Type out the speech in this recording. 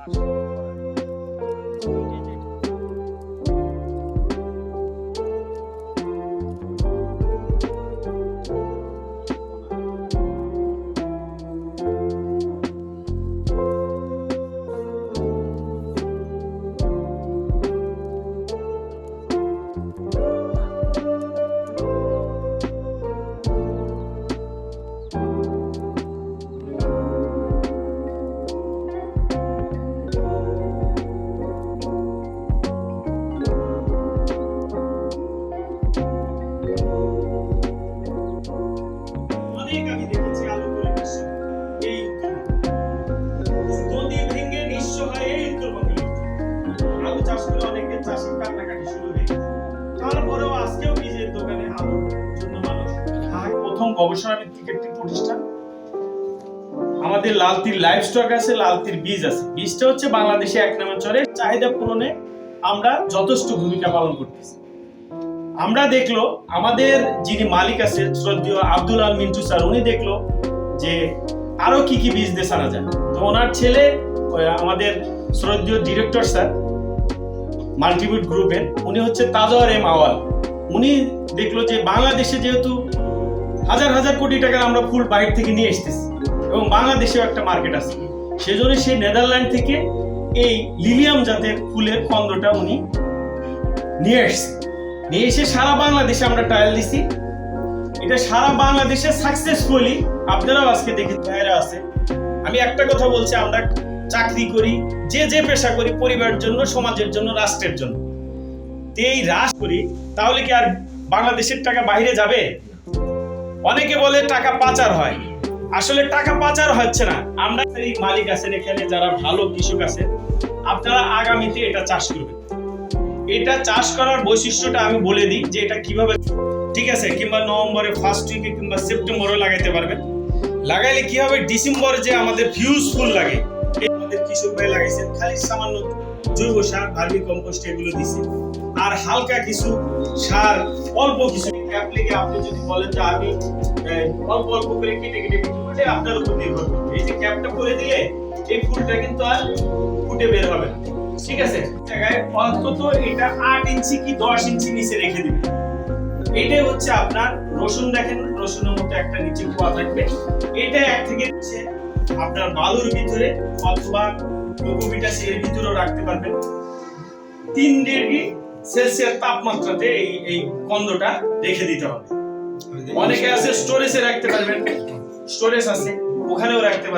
অনেক গবেষণা ভিত্তিক একটি প্রতিষ্ঠান। আমাদের লালতির স্টক আছে, লালতির বীজ আছে। বীজটা হচ্ছে বাংলাদেশে এক চলে চাহিদা পূরণে আমরা যথেষ্ট ভূমিকা পালন করতেছি। আমরা দেখল, আমাদের যিনি মালিক আছে শ্রদ্ধেয় আব্দুল আল মিন্টু স্যার, উনি দেখল যে আরও কি কি বিজনেস আনা যায়। তো ওনার ছেলে আমাদের শ্রদ্ধেয় ডিরেক্টর স্যার মাল্টিবিউট গ্রুপের উনি হচ্ছে তাজওয়ার এম আওয়াল উনি দেখল যে বাংলাদেশে যেহেতু হাজার হাজার কোটি টাকার আমরা ফুল বাইরে থেকে নিয়ে এসতেছি এবং বাংলাদেশেও একটা মার্কেট আছে। সেজন্য সেই নেদারল্যান্ড থেকে এই লিলিয়াম জাতের ফুলের কন্দটা উনি নিয়ে এসছে। নিয়ে এসে সারা বাংলাদেশে আমরা ট্রায়াল দিছি। এটা সারা বাংলাদেশে সাকসেসফুলি আপনারাও আজকে দেখে ভাইরা আছে, আমি একটা কথা বলছি, আমরা চাকরি করি, যে যে পেশা করি, পরিবারের জন্য, সমাজের জন্য, রাষ্ট্রের জন্য। এই রাস করি, তাহলে কি আর বাংলাদেশের টাকা বাইরে যাবে? অনেকে বলে টাকা পাচার হয়। আসলে টাকা পাচার হচ্ছে না। আমরা এই মালিক আছেন এখানে, যারা ভালো কৃষক আছেন। আপনারা আগামীতে এটা চাষ করবেন। এটা চাষ করার বৈশিষ্ট্যটা আমি বলে দিই যে এটা কীভাবে ঠিক আছে, কিংবা নভেম্বরে ফার্স্ট উইকে কিংবা সেপ্টেম্বরে লাগাইতে পারবেন। লাগাইলে কি হবে? ডিসেম্বরে যে আমাদের ফিউজ ফুল লাগে। আমাদের কৃষক ভাই লাগাইছেন, খালি সামান্য জৈব সার, ভার্মি কম্পোস্ট এগুলো দিছে। আর হালকা কিছু সার, অল্প কিছু অ্যাপ্লিকে আপনি যদি বলেন যে আমি অল্প অল্প করে কেটে কেটে আপনার উপর নির্ভর করবে। এই যে ক্যাপটা দিলে এই ফুলটা কিন্তু আর ফুটে বের হবে না। ঠিক আছে? অন্তত এটা আট ইঞ্চি কি দশ ইঞ্চি নিচে রেখে এটাই হচ্ছে আপনার রসুন দেখেন, রসুনের মতো একটা নিচে থাকবে। এটা এক থেকে হচ্ছে আপনার বালুর ভিতরে অথবা কোকোপিটাস ভিতরেও রাখতে পারবেন। তিন ডিগ্রি সেলসিয়াস তাপমাত্রাতে এই এই কন্দটা রেখে দিতে হবে। অনেকে আছে স্টোরেজে রাখতে পারবেন। স্টোরেজ আছে, ওখানেও রাখতে পারবেন।